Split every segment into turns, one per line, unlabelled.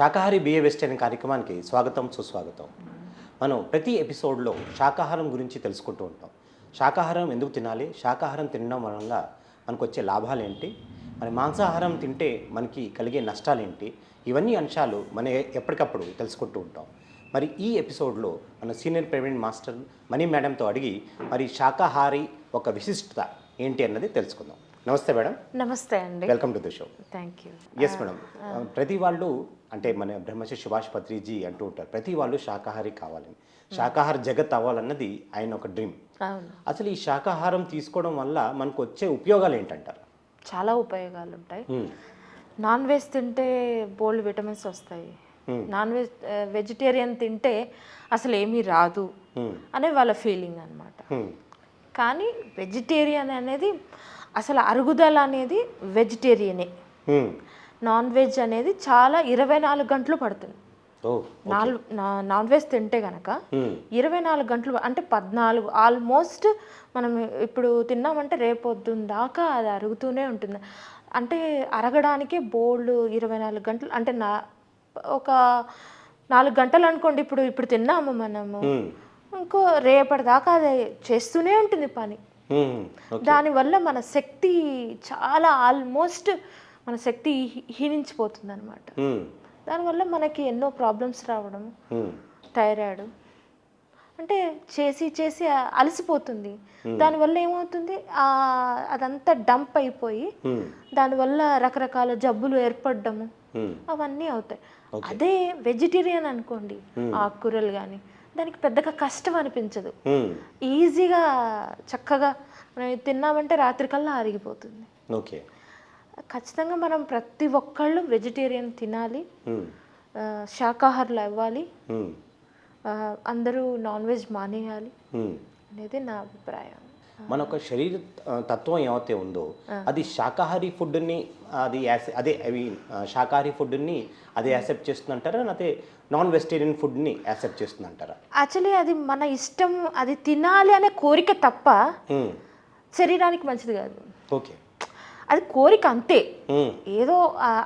శాకాహారి BA west అనే కార్యక్రమానికి స్వాగతం సుస్వాగతం. మనం ప్రతి ఎపిసోడ్లో శాకాహారం గురించి తెలుసుకుంటూ ఉంటాం. శాకాహారం ఎందుకు తినాలి? శాకాహారం తినడం వలన మనకు వచ్చే లాభాలు ఏంటి మరి మాంసాహారం తింటే మనకి కలిగే నష్టాలు ఏంటి ఇవన్నీ అంశాలు మనం ఎప్పటికప్పుడు తెలుసుకుంటూ ఉంటాం. మరి ఈ ఎపిసోడ్లో మన సీనియర్ ప్రైవేట్ మాస్టర్ మణి మేడంతో అడిగి మరి శాకాహారి ఒక విశిష్టత ఏంటి అన్నది తెలుసుకుందాం. నమస్తే మేడం.
నమస్తే అండి.
Welcome to the show
thank you
yes madam. ప్రతి వాళ్ళు అంటే మన బ్రహ్మశ్రీ సుభాష్ పత్రిజీ అంటూ ఉంటారు. ప్రతి వాళ్ళు శాకాహారి కావాలని శాకాహార జగత్ అవ్వాలన్నది ఆయన ఒక డ్రీమ్ అసలు ఈ శాకాహారం తీసుకోవడం వల్ల మనకు వచ్చే ఉపయోగాలు ఏంటంటారు?
చాలా ఉపయోగాలు ఉంటాయి.
మ్మ్.
నాన్ వెజ్ తింటే బోల్డ్ విటమిన్స్ వస్తాయి. నాన్ వెజ్ వెజిటేరియన్ తింటే అసలు ఏమీ రాదు. అనే వాళ్ళ ఫీలింగ్ అనమాట. కానీ వెజిటేరియన్ అనేది అసలు అరుగుదల అనేది వెజిటేరియనే. నాన్ వెజ్ అనేది చాలా ఇరవై నాలుగు గంటలు పడుతుంది నాలుగు నాన్ వెజ్ తింటే కనుక
మ్మ్.
ఇరవై నాలుగు గంటలు అంటే పద్నాలుగు ఆల్మోస్ట్ మనం ఇప్పుడు తిన్నామంటే రేపొద్దున దాకా అది అరుగుతూనే ఉంటుంది అంటే అరగడానికే బోల్డ్ ఇరవై నాలుగు గంటలు అంటే నా ఒక నాలుగు గంటలు అనుకోండి ఇప్పుడు ఇప్పుడు తిన్నాము మనము. ఇంకో రేపటి దాకా అది చేస్తూనే ఉంటుంది పని. దానివల్ల మన శక్తి చాలా ఆల్మోస్ట్ మన శక్తి హీనించిపోతుంది అనమాట
మ్మ్.
దానివల్ల మనకి ఎన్నో ప్రాబ్లమ్స్ రావడం. థైరాయిడ్ అంటే చేసి చేసి అలసిపోతుంది. దానివల్ల ఏమవుతుంది? ఆ, అదంతా డంప్ అయిపోయి. దానివల్ల రకరకాల జబ్బులు ఏర్పడము. అవన్నీ అవుతాయి. అదే వెజిటేరియన్ అనుకోండి ఆకుకూరలు కానీ దానికి పెద్దగా కష్టం అనిపించదు. ఈజీగా చక్కగా మనం తిన్నామంటే రాత్రికల్లా అరిగిపోతుంది
ఓకే.
ఖచ్చితంగా మనం ప్రతి ఒక్కళ్ళు వెజిటేరియన్ తినాలి. శాకాహారులు అవ్వాలి. అందరూ నాన్ వెజ్ మానేయాలి. అనేది నా అభిప్రాయం.
మన ఒక శరీర తత్వం ఏమైతే ఉందో అది శాకాహారి ఫుడ్ని అది అదే అవి ఆ, శాకాహారి ఫుడ్ని అది యాక్సెప్ట్ చేస్తుందంటారా? అదే నాన్ వెజిటేరియన్ ఫుడ్ని యాక్సెప్ట్ చేస్తుందంటారా?
యాక్చువల్లీ అది మన ఇష్టం అది తినాలి అనే కోరిక తప్ప
మ్మ్.
శరీరానికి మంచిది కాదు.
ఓకే
అది కోరిక అంతే.
మ్మ్.
ఏదో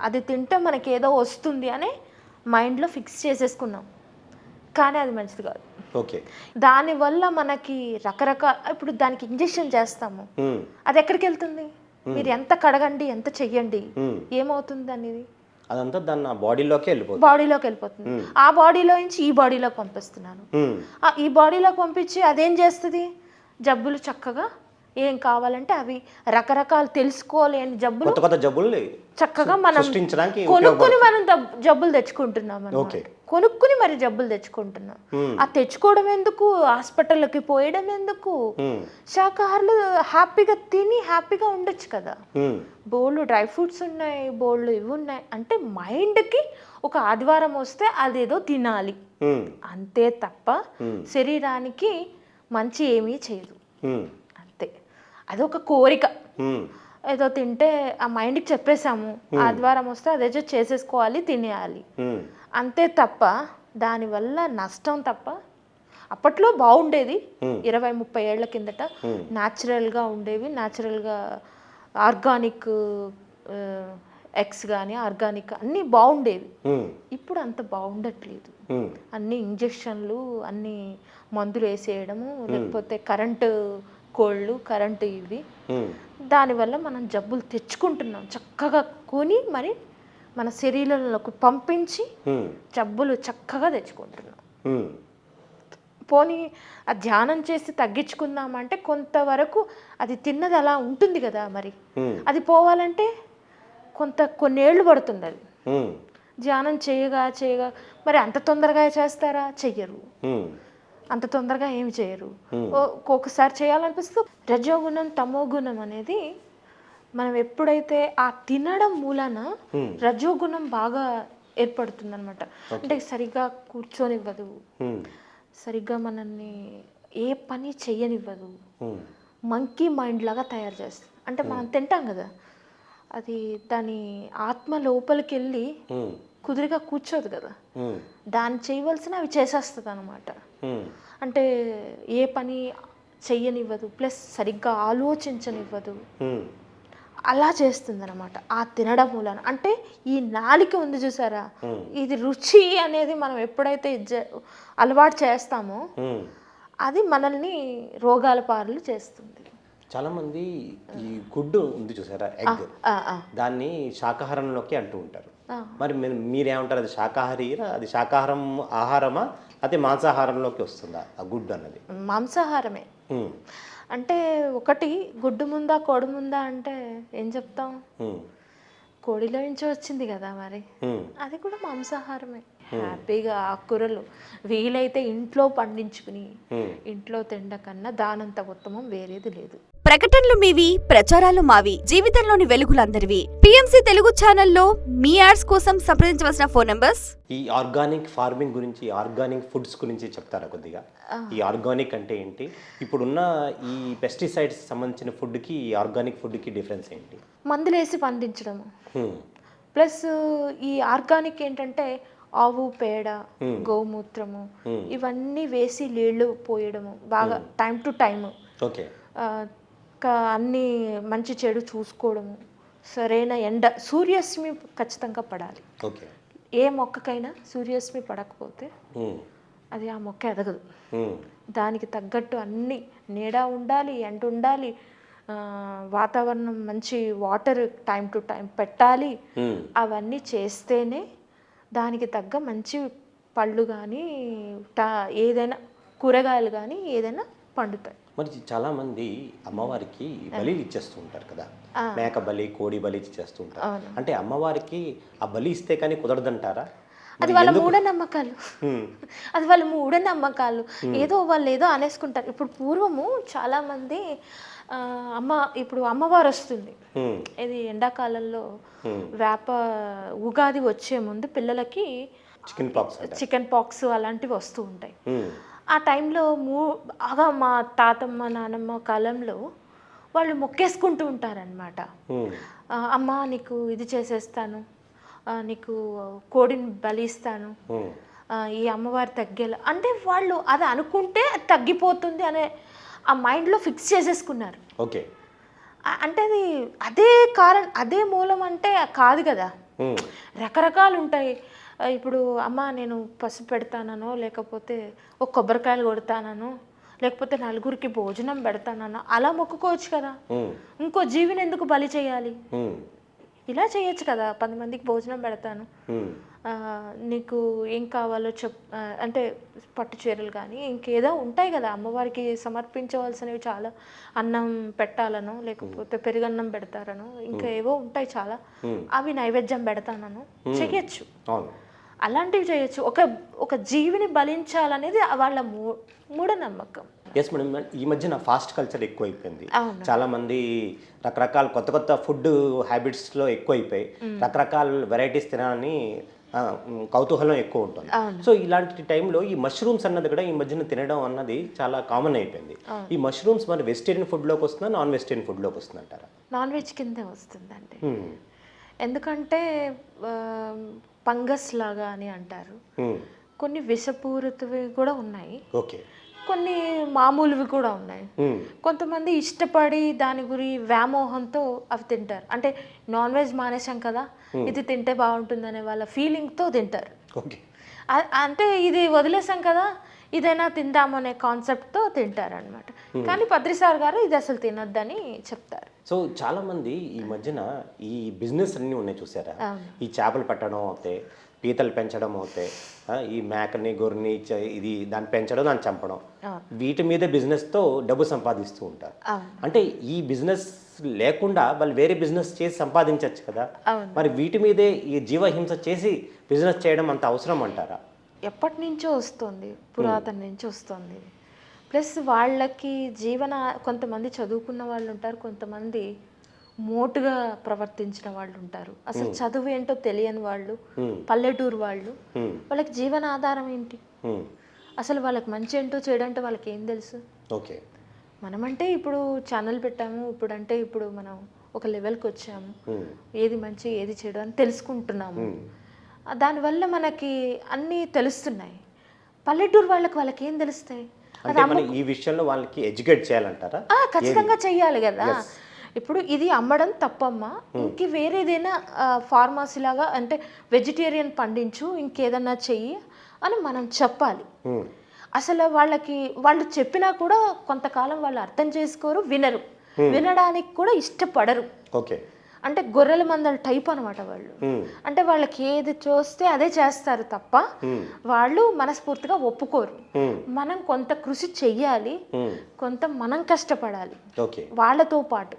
అది తింటే మనకి ఏదో వస్తుంది అని మైండ్లో ఫిక్స్ చేసేసుకున్నాం. కానీ అది మంచిది కాదు.
ఓకే
దానివల్ల మనకి రకరకాల ఇప్పుడు దానికి ఇంజెక్షన్ చేస్తాము.
మ్మ్.
అది ఎక్కడికి వెళ్తుంది? మీరు ఎంత కడగండి ఎంత చెయ్యండి. ఏమవుతుంది అనేది?
అదంతా దాని బాడీలోకి వెళ్ళిపోతుంది.
బాడీలోకి వెళ్ళిపోతుంది. ఆ బాడీలో నుంచి ఈ బాడీలోకి పంపిస్తున్నాను. ఈ బాడీలోకి పంపించి అదేం చేస్తుంది? జబ్బులు చక్కగా ఏం కావాలంటే అవి రకరకాల తెలుసుకోలేని జబ్బులు
కొత్త కొత్త జబ్బులు
చక్కగా మనం కొనుక్కుని మనం జబ్బులు తెచ్చుకుంటున్నాం.
ఓకే.
కొనుక్కుని మరి జబ్బులు తెచ్చుకుంటున్నాం. ఆ తెచ్చుకోవడం ఎందుకు హాస్పిటల్కి పోయడం ఎందుకు. శాకాహారులు హ్యాపీగా తిని హ్యాపీగా ఉండొచ్చు కదా. బోళ్ళు డ్రై ఫ్రూట్స్ ఉన్నాయి బోళ్ళు ఇవి ఉన్నాయి అంటే మైండ్కి ఒక ఆదివారం వస్తే అదేదో తినాలి. అంతే తప్ప. శరీరానికి మంచి ఏమీ చేయదు. అంతే అదొక కోరిక. ఏదో తింటే ఆ మైండ్కి చెప్పేశాము ఆదివారం వస్తే అదేదో చేసేసుకోవాలి తినేయాలి. అంతే తప్ప దానివల్ల నష్టం తప్ప అప్పట్లో బాగుండేది. ఇరవై ముప్పై ఏళ్ళ కిందట న్యాచురల్గా ఉండేవి న్యాచురల్గా ఆర్గానిక్ ఎగ్స్ కానీ ఆర్గానిక్ అన్నీ బాగుండేవి. ఇప్పుడు అంత బాగుండట్లేదు. అన్ని ఇంజెక్షన్లు అన్ని మందులు వేసేయడము లేకపోతే కరెంటు కోళ్ళు కరెంటు ఇవి. దానివల్ల మనం జబ్బులు తెచ్చుకుంటున్నాం చక్కగా కొని మరి మన శరీరంలోకి పంపించి. జబ్బులు చక్కగా తెచ్చుకుంటున్నాం. పోనీ ఆ ధ్యానం చేసి తగ్గించుకుందామంటే కొంతవరకు అది తిన్నది అలా ఉంటుంది కదా మరి. అది పోవాలంటే కొంత కొన్నేళ్ళు పడుతుంది అది. ధ్యానం చేయగా చేయగా మరి అంత తొందరగా చేస్తారా చెయ్యరు. అంత తొందరగా ఏమి చేయరు ఒక్కొక్కసారి చేయాలనిపిస్తే రజోగుణం తమోగుణం అనేది మనం ఎప్పుడైతే ఆ తినడం మూలన రజోగుణం బాగా ఏర్పడుతుంది అనమాట అంటే సరిగ్గా కూర్చొనివ్వదు. సరిగ్గా మనల్ని ఏ పని చెయ్యనివ్వదు. మంకీ మైండ్ లాగా తయారు చేస్తుంది అంటే మనం తింటాం కదా అది దాని ఆత్మ లోపలికి వెళ్ళి. కుదురుగా కూర్చోదు కదా. దాన్ని చేయవలసిన అవి చేసేస్తుంది అనమాట. అంటే ఏ పని చెయ్యనివ్వదు ప్లస్ సరిగ్గా ఆలోచించనివ్వదు. అలా చేస్తుంది అనమాట ఆ తినడం మూలన. అంటే ఈ నాలిక ఉంది చూసారా? ఇది రుచి అనేది మనం ఎప్పుడైతే అలవాటు చేస్తామో. అది మనల్ని రోగాల పాలు చేస్తుంది.
చాలామంది ఈ గుడ్డు ఉంది చూసారా? ఎగ్. దాన్ని శాకాహారంలోకి అంటూ ఉంటారు. మరి మీరు మీరేమంటారు? అది శాకాహారి అది శాకాహారం ఆహారమా? అదే మాంసాహారంలోకి వస్తుందా? ఆ గుడ్డు అన్నది.
మాంసాహారమే. అంటే ఒకటి గుడ్డు ముందా కోడి ముందా అంటే ఏం చెప్తాం. కోడిలో నుంచి వచ్చింది కదా మరి. అది కూడా మాంసాహారమే హ్యాపీగా ఆకుకూరలు వీలైతే ఇంట్లో పండించుకుని
మ్మ్.
ఇంట్లో తిండ కన్నా దానంత ఉత్తమం వేరేది లేదు.
ప్రకటనలు మీవి ప్రచారాలు మావి జీవితంలోని వెలుగులందరివి. పిఎంసి తెలుగు ఛానల్లో మీ యాడ్స్ కోసం సంప్రదించవలసిన ఫోన్ నంబర్స్?
ఈ ఆర్గానిక్ ఫార్మింగ్ గురించి ఆర్గానిక్ ఫుడ్స్ గురించి చెప్తారా కొద్దిగా? ఈ ఆర్గానిక్ అంటే ఏంటి? ఇప్పుడున్న ఈ పెస్టిసైడ్స్ సంబంధించిన ఫుడ్కి ఈ ఆర్గానిక్ ఫుడ్కి డిఫరెన్స్ ఏంటి?
మందులేసి పండించడము.
హ్మ్.
ప్లస్ ఈ ఆర్గానిక్ ఏంటంటే ఆవు పేడ గోమూత్రము ఇవన్నీ వేసి నీళ్ళు పోయడము. బాగా టైం టు టైం
ఓకే.
అన్నీ మంచి చెడు చూసుకోవడము. సరైన ఎండ సూర్యరశ్మి ఖచ్చితంగా పడాలి. ఏ మొక్కకైనా సూర్యరశ్మి పడకపోతే. అది ఆ మొక్క ఎదగదు. దానికి తగ్గట్టు అన్ని నీడ ఉండాలి ఎండ ఉండాలి వాతావరణం మంచి వాటర్ టైం టు టైం పెట్టాలి. అవన్నీ చేస్తేనే దానికి తగ్గ మంచి పళ్ళు కానీ ఏదైనా కూరగాయలు కానీ ఏదైనా పండుతాయి.
మరి చాలా మంది అమ్మవారికి బలిలు ఇచ్చేస్తూ ఉంటారు కదా. మేక బలి కోడి బలి ఇచ్చేస్తూ ఉంటారు. అంటే అమ్మవారికి ఆ బలి ఇస్తే కానీ కుదరదంటారా?
అది వాళ్ళ మూఢనమ్మకాలు. అది వాళ్ళ మూఢనమ్మకాలు. ఏదో వాళ్ళు ఏదో అనేసుకుంటారు. ఇప్పుడు పూర్వము చాలామంది అమ్మ ఇప్పుడు అమ్మవారు వస్తుంది. ఇది ఎండాకాలంలో వేప ఉగాది వచ్చే ముందు పిల్లలకి
చికెన్ పాక్స్
చికెన్ పాక్స్ అలాంటివి వస్తూ ఉంటాయి. ఆ టైంలో మూ బాగా మా తాతమ్మ నానమ్మ కాలంలో వాళ్ళు మొక్కేసుకుంటూ ఉంటారనమాట. అమ్మ నీకు ఇది చేసేస్తాను. నీకు కోడిని బలిస్తాను. ఈ అమ్మవారు తగ్గేలా. అంటే వాళ్ళు అది అనుకుంటే తగ్గిపోతుంది అనే ఆ మైండ్లో ఫిక్స్ చేసేసుకున్నారు.
ఓకే.
అంటే అది అదే కారణం అదే మూలం అంటే కాదు కదా. రకరకాలు ఉంటాయి ఇప్పుడు అమ్మ నేను పసుపు పెడతానో లేకపోతే ఒక కొబ్బరికాయలు కొడతానో లేకపోతే నలుగురికి భోజనం పెడతానో అలా మొక్కుకోవచ్చు కదా. ఇంకో జీవిని ఎందుకు బలి చేయాలి. ఇలా చేయొచ్చు కదా పది మందికి భోజనం పెడతాను. నీకు ఏం కావాలో చెప్ అంటే పట్టు చీరలు కానీ ఇంకేదో ఉంటాయి కదా అమ్మవారికి సమర్పించవలసినవి చాలా. అన్నం పెట్టాలనో లేకపోతే పెరుగన్నం పెడతారనో ఇంకా ఏవో ఉంటాయి చాలా. అవి నైవేద్యం పెడతానను. చెయ్యొచ్చు. అలాంటివి చేయొచ్చు. ఒక ఒక జీవిని బలించాలనేది వాళ్ళ మూ మూఢనమ్మకం.
ఎస్ మేడం ఈ మధ్యన ఫాస్ట్ కల్చర్ ఎక్కువ అయిపోయింది
అవును.
చాలా మంది రకరకాల కొత్త కొత్త ఫుడ్ హ్యాబిట్స్లో ఎక్కువ అయిపోయి రకరకాల వెరైటీస్ తినాలని కౌతూహలం ఎక్కువ ఉంటుంది. సో ఇలాంటి టైంలో ఈ మష్రూమ్స్ అన్నది కూడా ఈ మధ్యన తినడం అన్నది చాలా కామన్ అయిపోయింది. ఈ మష్రూమ్స్ మరి వెజిటేరియన్ ఫుడ్లోకి వస్తుందా నాన్ వెజిటేరియన్ ఫుడ్లోకి వస్తుందంటారా?
నాన్ వెజ్ కిందే వస్తుందండి. ఎందుకంటే పంగస్ లాగా అని అంటారు. కొన్ని విషపూరితవి కూడా ఉన్నాయి.
ఓకే.
కొన్ని మామూలువి కూడా ఉన్నాయి. కొంతమంది ఇష్టపడి దాని గురి వ్యామోహంతో అవి తింటారు. అంటే నాన్ వెజ్ మానేశాం కదా ఇది తింటే బాగుంటుందనే వాళ్ళ ఫీలింగ్తో తింటారు. అంటే ఇది వదిలేసాం కదా ఇదైనా తిందాము అనే కాన్సెప్ట్తో తింటారు అనమాట కానీ పద్రిసార్ గారు ఇది అసలు తినొద్దని చెప్తారు.
సో చాలా మంది ఈ మధ్యన ఈ బిజినెస్ అన్నీ ఉన్నాయి చూసారా. ఈ చేపలు పట్టడం అవుతాయి పీతలు పెంచడం అవుతాయి ఈ మేకని గొర్రెని ఇది దాన్ని పెంచడం దాన్ని చంపడం. వీటి మీద బిజినెస్తో డబ్బు సంపాదిస్తూ ఉంటారు. అంటే ఈ బిజినెస్ లేకుండా వాళ్ళు వేరే బిజినెస్ చేసి సంపాదించవచ్చు కదా. మరి వీటి మీదే ఈ జీవహింస చేసి బిజినెస్ చేయడం అంత అవసరం అంటారా?
ఎప్పటి నుంచో వస్తుంది పురాతన నుంచి వస్తుంది. ప్లస్ వాళ్ళకి జీవన కొంతమంది చదువుకున్న వాళ్ళు ఉంటారు కొంతమంది మోటుగా ప్రవర్తించిన వాళ్ళు ఉంటారు. అసలు చదువు ఏంటో తెలియని వాళ్ళు పల్లెటూరు వాళ్ళు. వాళ్ళకి జీవన ఆధారం ఏంటి. అసలు వాళ్ళకి మంచి ఏంటో చేయడంటే వాళ్ళకి ఏం తెలుసు?
ఓకే.
మనమంటే ఇప్పుడు ఛానల్ పెట్టాము ఇప్పుడు అంటే ఇప్పుడు మనం ఒక లెవెల్కి వచ్చాము. ఏది మంచి ఏది చెడు అని తెలుసుకుంటున్నాము. దానివల్ల మనకి అన్నీ తెలుస్తున్నాయి. పల్లెటూరు వాళ్ళకి వాళ్ళకి ఏం తెలుస్తాయి?
అంటే మనం ఈ విషయంలో వాళ్ళకి ఎడ్యుకేట్ చేయాలంటారా?
ఆ, ఖచ్చితంగా చెయ్యాలి కదా. ఇప్పుడు ఇది అమ్మడం తప్పమ్మా. ఇంక వేరేదైనా ఫార్మసీ లాగా అంటే వెజిటేరియన్ పండించు ఇంకేదన్నా చెయ్యి అని మనం చెప్పాలి.
ఉమ్,
అసలు వాళ్ళకి వాళ్ళు చెప్పినా కూడా కొంతకాలం వాళ్ళు అర్థం చేసుకోరు వినరు. వినడానికి కూడా ఇష్టపడరు.
ఓకే
అంటే గొర్రెల మందల టైప్ అనమాట వాళ్ళు. అంటే వాళ్ళకి ఏది చూస్తే అదే చేస్తారు తప్ప వాళ్ళు మనస్ఫూర్తిగా ఒప్పుకోరు. మనం కొంత కృషి చెయ్యాలి. కొంత మనం కష్టపడాలి. వాళ్ళతో పాటు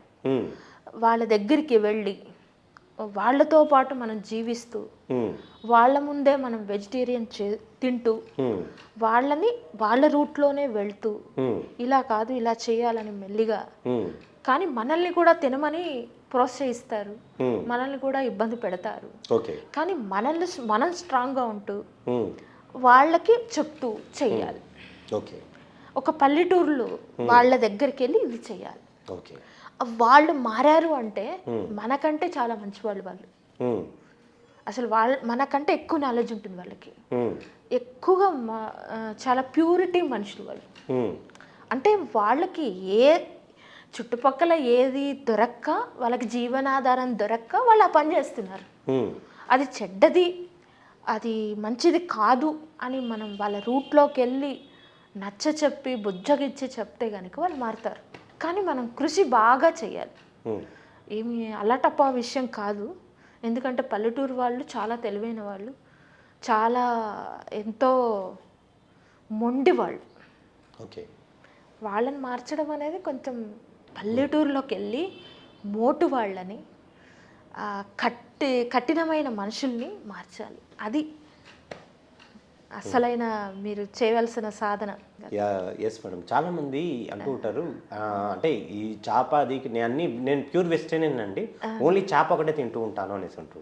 వాళ్ళ దగ్గరికి వెళ్ళి వాళ్ళతో పాటు మనం జీవిస్తూ వాళ్ళ ముందే మనం వెజిటేరియన్ చే తింటూ వాళ్ళని వాళ్ళ రూట్లోనే వెళ్తూ ఇలా కాదు ఇలా చేయాలని మెల్లిగా కానీ మనల్ని కూడా తినమని ప్రోత్సహిస్తారు. మనల్ని కూడా ఇబ్బంది పెడతారు. కానీ మనల్ని మనం స్ట్రాంగ్గా ఉంటూ వాళ్ళకి చెప్తూ చెయ్యాలి
ఓకే.
ఒక పల్లెటూరులో వాళ్ళ దగ్గరికి వెళ్ళి ఇది చేయాలి.
ఓకే.
వాళ్ళు మారారు అంటే మనకంటే చాలా మంచి వాళ్ళు. వాళ్ళు అసలు వాళ్ళ మనకంటే ఎక్కువ నాలెడ్జ్ ఉంటుంది వాళ్ళకి. ఎక్కువగా చాలా ప్యూరిటీ మనుషులు వాళ్ళు. అంటే వాళ్ళకి ఏ చుట్టుపక్కల ఏది దొరక్క వాళ్ళకి జీవనాధారం దొరక్క వాళ్ళు ఆ పని చేస్తున్నారు. అది చెడ్డది అది మంచిది కాదు అని మనం వాళ్ళ రూట్లోకి వెళ్ళి నచ్చ చెప్పి బుజ్జగిచ్చి చెప్తే కనుక వాళ్ళు మారుతారు. కానీ మనం కృషి బాగా చేయాలి. ఏమి అల్లటప్ప విషయం కాదు. ఎందుకంటే పల్లెటూరు వాళ్ళు చాలా తెలివైన వాళ్ళు. చాలా ఎంతో మొండి వాళ్ళు.
ఓకే.
వాళ్ళని మార్చడం అనేది కొంచెం పల్లెటూరులోకి వెళ్ళి మోటు వాళ్ళని కట్టి కఠినమైన మనుషుల్ని మార్చాలి. అది అసలైన మీరు చేయవలసిన సాధన.
ఎస్ మేడం చాలా మంది అంటూ ఉంటారు ఆ, అంటే ఈ చేప అది నేను అన్ని నేను ప్యూర్ వెజిటేరియన్ అండి ఓన్లీ చేప ఒకటే తింటూ ఉంటాను అనేసి అంటూ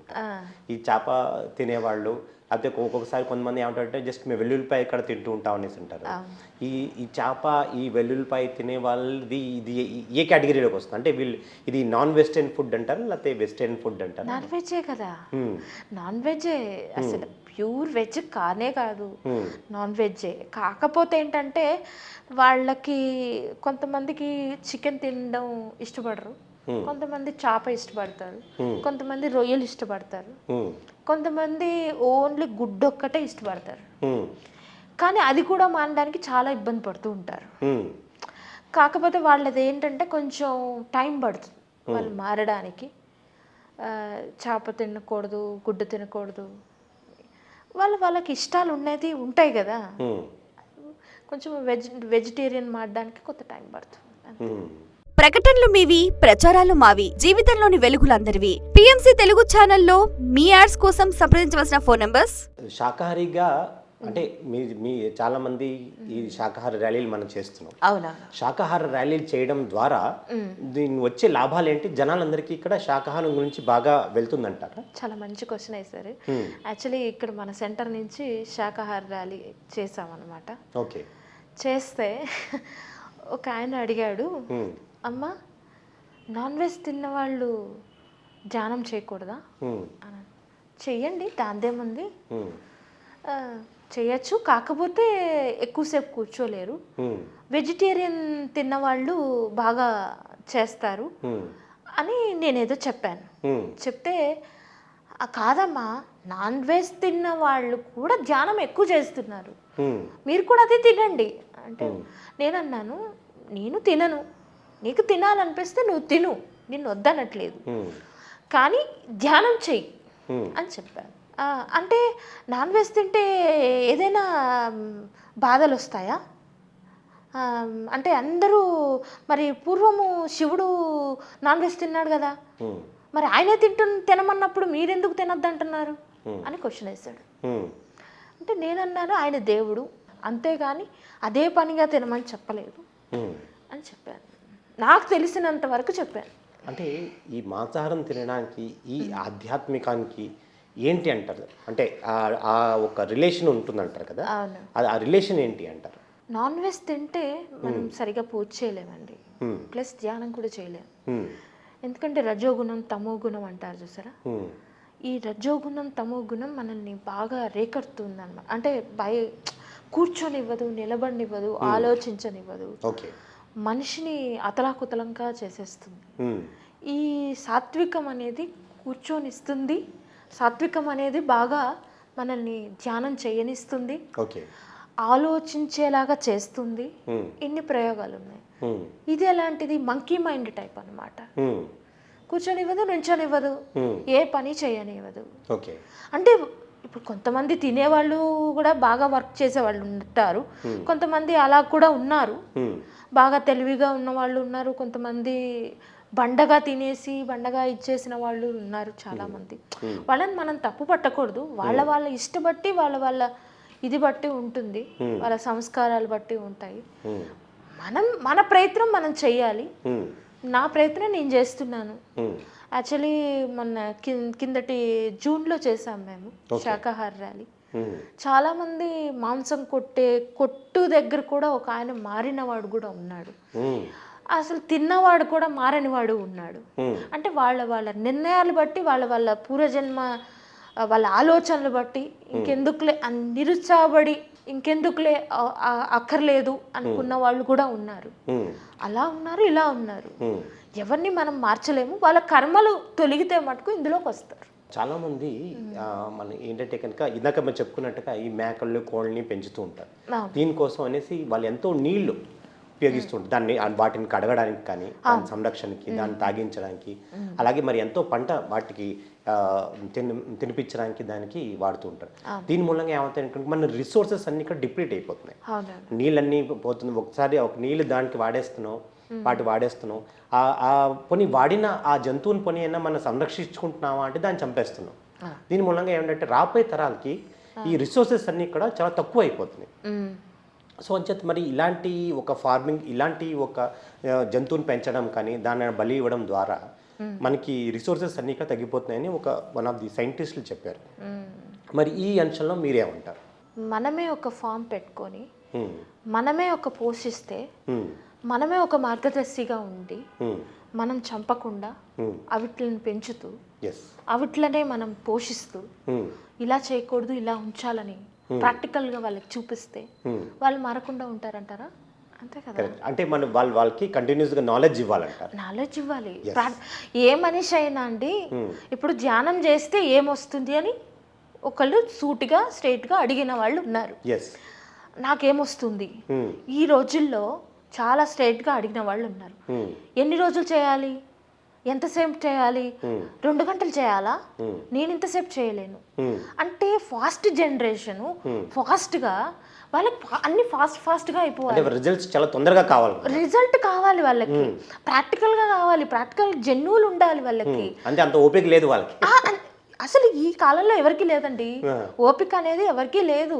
ఈ చేప తినేవాళ్ళు లేకపోతే ఒక్కొక్కసారి కొంతమంది ఏమంటారంటే జస్ట్ మేము వెల్లుల్లిపాయ ఇక్కడ తింటూ ఉంటాం అనేసి అంటారు. ఈ ఈ చేప ఈ వెల్లుల్లిపాయ తినే వాళ్ళది ఇది ఏ కేటగిరీలోకి వస్తుంది? అంటే వీళ్ళు ఇది నాన్ వెజిటేరియన్ ఫుడ్ అంటారు లేకపోతే వెజిటేరియన్ ఫుడ్ అంటారు?
నాన్ వెజ్జే కదా. నాన్ వెజ్జే అసలు ప్యూర్ వెజ్ కానే కాదు. నాన్ వెజ్జే. కాకపోతే ఏంటంటే వాళ్ళకి కొంతమందికి చికెన్ తినడం ఇష్టపడరు. కొంతమంది చేప ఇష్టపడతారు. కొంతమంది రొయ్యలు ఇష్టపడతారు. కొంతమంది ఓన్లీ గుడ్డు ఒక్కటే ఇష్టపడతారు. కానీ అది కూడా మానడానికి చాలా ఇబ్బంది పడుతూ ఉంటారు. కాకపోతే వాళ్ళది ఏంటంటే కొంచెం టైం పడుతుంది వాళ్ళు మారడానికి. చేప తినకూడదు గుడ్డు తినకూడదు. వాళ్ళు వాళ్ళకి ఇష్టాలు ఉన్నది ఉంటాయి కదా. కొంచెం వెజ్ వెజిటేరియన్ మారడానికి కొంత టైం పడుతుంది
ప్రకటనలు మీవి ప్రచారాలు మావి జీవితంలోని వెలుగులందరివి. పిఎంసి తెలుగు ఛానల్లో మీ యాడ్స్ కోసం సంప్రదించవలసిన ఫోన్ నంబర్స్?
శాకాహారిగా అంటే మీ మీ చాలా మంది ఈ శాకాహార ర్యాలీలు మనం చేస్తున్నాం.
అవునా?
శాకాహార ర్యాలీలు చేయడం ద్వారా దీని వచ్చే లాభాలు ఏంటి జనాలందరికీ ఇక్కడ శాకాహారం గురించి బాగా వెళ్తుందంటారా?
చాలా మంచి క్వశ్చన్ వేశారు. యాక్చువల్లీ ఇక్కడ మన సెంటర్ నుంచి శాకాహార ర్యాలీ చేసామన్నమాట
ఓకే.
చేస్తే ఒక ఆయన అడిగాడు అమ్మ నాన్ వెజ్ తిన్న వాళ్ళు ధ్యానం చేయకూడదా? అని చెయ్యండి దాందేముంది చేయొచ్చు కాకపోతే ఎక్కువసేపు కూర్చోలేరు. వెజిటేరియన్ తిన్న వాళ్ళు బాగా చేస్తారు. అని నేనేదో చెప్పాను. చెప్తే "ఆ, కాదమ్మా నాన్ వెజ్ తిన్న వాళ్ళు కూడా ధ్యానం ఎక్కువ చేస్తున్నారు. మీరు కూడా అదే తినండి. అంటే నేనన్నాను నేను తినను. నీకు తినాలనిపిస్తే నువ్వు తిను నిన్ను వద్దనట్లేదు. కానీ ధ్యానం చెయ్యి అని చెప్పాను అంటే నాన్ వెజ్ తింటే ఏదైనా బాధలు వస్తాయా అంటే అందరూ మరి పూర్వము శివుడు నాన్ వెజ్ తిన్నాడు కదా. మరి ఆయనే తింటు తినమన్నప్పుడు మీరెందుకు తినొద్దంటున్నారు? అని క్వశ్చన్ వేశాడు. అంటే నేనన్నాను ఆయన దేవుడు అంతేగాని అదే పనిగా తినమని చెప్పలేదు అని చెప్పాను నాకు తెలిసినంత వరకు చెప్పాను.
అంటే ఈ మాంసాహారం తినడానికి ఈ ఆధ్యాత్మికానికి ఏంటి అంటారు? అంటే ఆ- ఒక రిలేషన్ ఉంటుందంటారు కదా?
అవును.
అది ఆ రిలేషన్ ఏంటి అంటారు?
నాన్ వెజ్ తింటే మనం సరిగా పూజ చేయలేమండి. ప్లస్ ధ్యానం కూడా చేయలేం.
Hmm.
ఎందుకంటే రజోగుణం తమో గుణం అంటారు చూసారా. ఈ రజోగుణం తమో గుణం మనల్ని బాగా రేకెడుతుంది అనమాట అంటే భయ కూర్చొనివ్వదు నిలబడినివ్వదు ఆలోచించనివ్వదు.
ఓకే.
మనిషిని అతలాకుతలంగా చేసేస్తుంది. ఈ సాత్వికం అనేది కూర్చొనిస్తుంది. సాత్వికం అనేది బాగా మనల్ని ధ్యానం చేయనిస్తుంది. ఆలోచించేలాగా చేస్తుంది. ఇన్ని ప్రయోగాలు ఉన్నాయి ఇది ఎలాంటిది? మంకీ మైండ్ టైప్ అన్నమాట.
ఉమ్,
కూర్చొనివ్వదు నుంచొనివ్వదు. ఏ పని చేయనివ్వదు.
ఓకే.
అంటే ఇప్పుడు కొంతమంది తినేవాళ్ళు కూడా బాగా వర్క్ చేసేవాళ్ళు ఉంటారు. కొంతమంది అలా కూడా ఉన్నారు. బాగా తెలివిగా ఉన్న వాళ్ళు ఉన్నారు. కొంతమంది బండగా తినేసి బండగా ఇచ్చేసిన వాళ్ళు ఉన్నారు చాలా మంది వాళ్ళని మనం తప్పు పట్టకూడదు. వాళ్ళ వాళ్ళ ఇష్టబట్టి వాళ్ళ వాళ్ళ ఇది బట్టి ఉంటుంది. వాళ్ళ సంస్కారాలు బట్టి ఉంటాయి. మనం మన ప్రయత్నం మనం చెయ్యాలి. నా ప్రయత్నం నేను చేస్తున్నాను. యాక్చువల్లీ మొన్న కిం- కిందటి జూన్లో చేసాం మేము శాకాహార ర్యాలీ.
ఉమ్,
చాలామంది మాంసం కొట్టే కొట్టు దగ్గర కూడా ఒక ఆయన మారినవాడు కూడా ఉన్నాడు.
ఉమ్,
అసలు తిన్నవాడు కూడా మారనివాడు ఉన్నాడు. అంటే వాళ్ళ వాళ్ళ నిర్ణయాలు బట్టి వాళ్ళ వాళ్ళ పూర్వజన్మ వాళ్ళ ఆలోచనలు బట్టి ఇంకెందుకులే నిరుత్సాహపడి ఇంకెందుకులే అక్కర్లేదు అనుకున్న వాళ్ళు కూడా ఉన్నారు. అలా ఉన్నారు ఇలా ఉన్నారు. ఎవరిని మనం మార్చలేము వాళ్ళ కర్మలు తొలగితే మటుకు ఇందులోకి వస్తారు.
చాలామంది ఆ, మన ఏంటంటే కనుక ఇందాక మనం చెప్పుకున్నట్టుగా ఈ మేకలు కోళ్ళని పెంచుతూ ఉంటారు. దీనికోసం అనేసి వాళ్ళు ఎంతో నీళ్ళు ఉపయోగిస్తుంటారు. దాన్ని వాటిని కడగడానికి కానీ దాని సంరక్షణకి దాన్ని తాగించడానికి. అలాగే మరి ఎంతో పంట వాటికి తిని తినిపించడానికి దానికి వాడుతూ ఉంటారు. దీని మూలంగా ఏమవుతాయి మన రిసోర్సెస్ అన్ని ఇక్కడ డిప్లీట్ అయిపోతున్నాయి. నీళ్ళన్నీ పోతుంది ఒకసారి ఒక నీళ్ళు దానికి వాడేస్తున్నాం వాటి వాడేస్తున్నాం ఆ ఆ పొని వాడిన ఆ జంతువుని పొని అయినా మనం సంరక్షించుకుంటున్నామా అంటే దాన్ని చంపేస్తున్నాం. దీని మూలంగా ఏమంటే రాబోయే తరాలకి ఈ రిసోర్సెస్ అన్నీ కూడా చాలా తక్కువ అయిపోతున్నాయి. సో అంచేత మరి ఇలాంటి ఒక ఫార్మింగ్ ఇలాంటి ఒక జంతువుని పెంచడం కానీ దాన్ని బలి ఇవ్వడం ద్వారా మనకి రిసోర్సెస్ అన్నీ కూడా తగ్గిపోతున్నాయని ఒక వన్ ఆఫ్ ది సైంటిస్టులు చెప్పారు.
ఉమ్.
మరి ఈ అంశంలో మీరేమంటారు
మనమే ఒక ఫామ్ పెట్టుకొని
ఉమ్,
మనమే ఒక పోషిస్తే మనమే ఒక మార్గదర్శిగా ఉండి మనం చంపకుండా అవిట్లను పెంచుతూ అవిట్లనే మనం పోషిస్తూ ఇలా చేయకూడదు ఇలా ఉంచాలని ప్రాక్టికల్గా వాళ్ళకి చూపిస్తే. వాళ్ళు మారకుండా ఉంటారంటారా? అంతే కదా?
అంటే మనం వాళ్ళ వాళ్ళకి కంటిన్యూస్గా నాలెడ్జ్ ఇవ్వాలంటారు.
నాలెడ్జ్ ఇవ్వాలి. ఏ మనిషి అయినా అండి ఇప్పుడు ధ్యానం చేస్తే ఏమొస్తుంది అని ఒకళ్ళు సూటిగా స్ట్రైట్గా అడిగిన వాళ్ళు ఉన్నారు. నాకేమొస్తుంది? ఈ రోజుల్లో చాలా స్ట్రైట్గా అడిగిన వాళ్ళు ఉన్నారు. ఎన్ని రోజులు చేయాలి? ఎంతసేపు చేయాలి? రెండు గంటలు చేయాలా? నేను ఇంతసేపు చేయలేను. అంటే ఫాస్ట్ జనరేషను ఫాస్ట్గా వాళ్ళకి అన్ని ఫాస్ట్ ఫాస్ట్గా అయిపోవాలి.
రిజల్ట్స్ చాలా తొందరగా కావాలి.
రిజల్ట్ కావాలి వాళ్ళకి. ప్రాక్టికల్గా కావాలి. ప్రాక్టికల్ జెన్యులు ఉండాలి వాళ్ళకి.
అంటే అంత ఓపిక లేదు వాళ్ళకి.
అసలు ఈ కాలంలో ఎవరికి లేదండి. ఓపిక అనేది ఎవరికీ లేదు.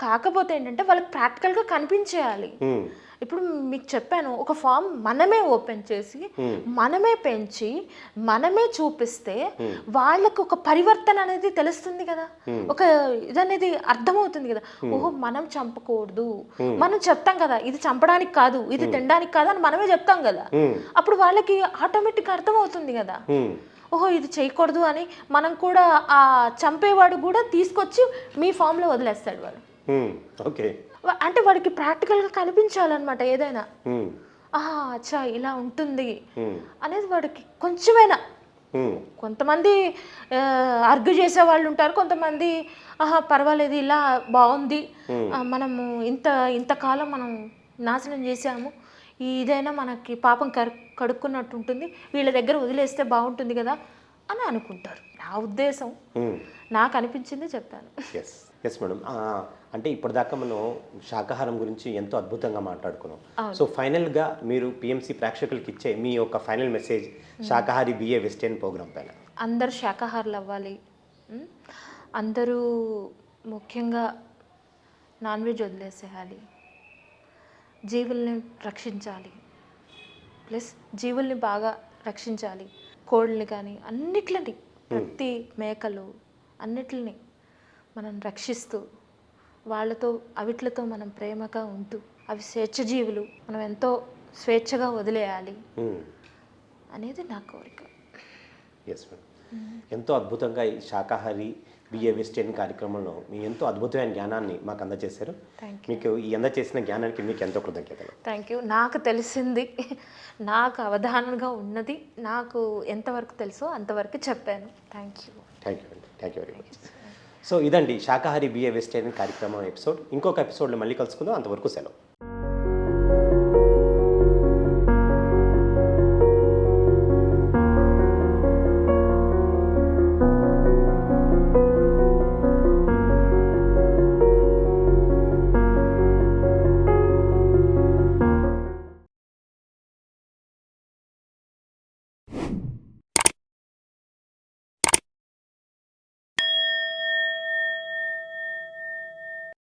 కాకపోతే ఏంటంటే వాళ్ళకి ప్రాక్టికల్గా కనిపించేయాలి. ఇప్పుడు మీకు చెప్పాను ఒక ఫామ్ మనమే ఓపెన్ చేసి మనమే పెంచి మనమే చూపిస్తే వాళ్ళకు ఒక పరివర్తన అనేది తెలుస్తుంది కదా. ఒక ఇదనేది అర్థమవుతుంది కదా. ఓహో మనం చంపకూడదు. మనం చెప్తాం కదా ఇది చంపడానికి కాదు ఇది తినడానికి కాదు అని మనమే చెప్తాం కదా. అప్పుడు వాళ్ళకి ఆటోమేటిక్ అర్థమవుతుంది కదా. ఓహో ఇది చేయకూడదు అని మనం కూడా ఆ చంపేవాడు కూడా తీసుకొచ్చి మీ ఫామ్లో వదిలేస్తాడు వాడు
ఓకే.
అంటే వాడికి ప్రాక్టికల్గా కనిపించాలన్నమాట ఏదైనా. అచ్చా ఇలా ఉంటుంది. అనేది వాడికి కొంచెమైనా. కొంతమంది అర్గు చేసే వాళ్ళు ఉంటారు. కొంతమంది ఆహా పర్వాలేదు ఇలా బాగుంది. మనము ఇంత ఇంతకాలం మనం నాశనం చేసాము ఇదైనా మనకి పాపం కరు కడుక్కున్నట్టు ఉంటుంది. వీళ్ళ దగ్గర వదిలేస్తే బాగుంటుంది కదా అని అనుకుంటారు. నా ఉద్దేశం. నాకు అనిపించింది చెప్తాను.
ఎస్ ఎస్ మేడం అంటే ఇప్పటిదాకా మనం శాకాహారం గురించి ఎంతో అద్భుతంగా మాట్లాడుకున్నాం. సో ఫైనల్గా మీరు పిఎంసి ప్రేక్షకులకి ఇచ్చే మీ యొక్క ఫైనల్ మెసేజ్ శాకాహారి బిఏ వెస్టర్న్ ప్రోగ్రామ్ పైన.
అందరు శాకాహారులు అవ్వాలి? అందరూ ముఖ్యంగా నాన్ వెజ్ వదిలేసేయాలి. జీవుల్ని రక్షించాలి. ప్లస్ జీవుల్ని బాగా రక్షించాలి. కోళ్ళని కానీ అన్నిట్లని ప్రతి మేకలు అన్నిటిని మనం రక్షిస్తూ వాళ్ళతో అవిట్లతో మనం ప్రేమగా ఉంటూ అవి స్వేచ్ఛ జీవులు మనం ఎంతో స్వేచ్ఛగా వదిలేయాలి అనేది నా కోరిక.
ఎస్ మేడం ఎంతో అద్భుతంగా ఈ శాకాహారి బిఏ వెస్టర్న్ కార్యక్రమంలో మీ ఎంతో అద్భుతమైన జ్ఞానాన్ని మాకు అందజేశారు. మీకు ఈ అందజేసిన జ్ఞానానికి మీకు ఎంతో కృతజ్ఞతలు.
థ్యాంక్ యూ నాకు తెలిసింది నాకు అవధానంగా ఉన్నది నాకు ఎంతవరకు తెలుసో అంతవరకు చెప్పాను. థ్యాంక్ యూ
థ్యాంక్ యూ అండి thank you very much so ఇదండి శాకాహారి బిఏ వెజిటేరియన్ కార్యక్రమం ఎపిసోడ్. ఇంకొక ఎపిసోడ్లో మళ్ళీ కలుసుకుందాం. అంతవరకు సెలవు.